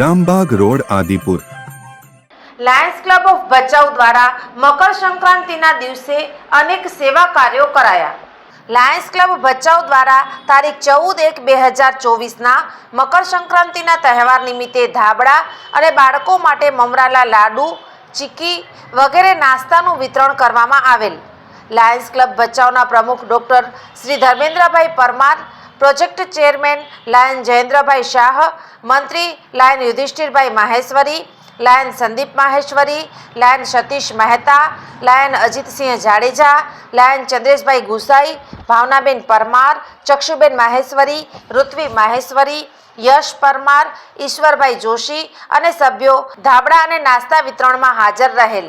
Rambagh road Adipur Lions Club of Bhachau દ્વારા મકર સંક્રાંતિના દિવસે અનેક સેવા કાર્યો કરાયા લાયન્સ ક્લબ ભચાઉ દ્વારા તારીખ ચૌદ એક બે હજાર ચોવીસના મકર સંક્રાંતિના તહેવાર નિમિત્તે ધાબળા અને બાળકો માટે મમરાલા લાડુ ચીકી વગેરે નાસ્તાનું વિતરણ કરવામાં આવેલ લાયન્સ ક્લબ ભચાઉના પ્રમુખ doctor Shri Dharmendrabhai Parmar project chairman lion Jayendrabhai Shah મંત્રી lion Yudhishthirbhai Maheshwari lion Sandeep Maheshwari lion Satish Mehta lion Ajitsinh Jadeja lion Chandreshbhai Gusai Bhavnaben Parmar Chakshuben Maheshwari Rutvi Maheshwari Yash Parmar Ishwarbhai Joshi અને સભ્યો ધાબળા અને નાસ્તા વિતરણમાં હાજર રહેલ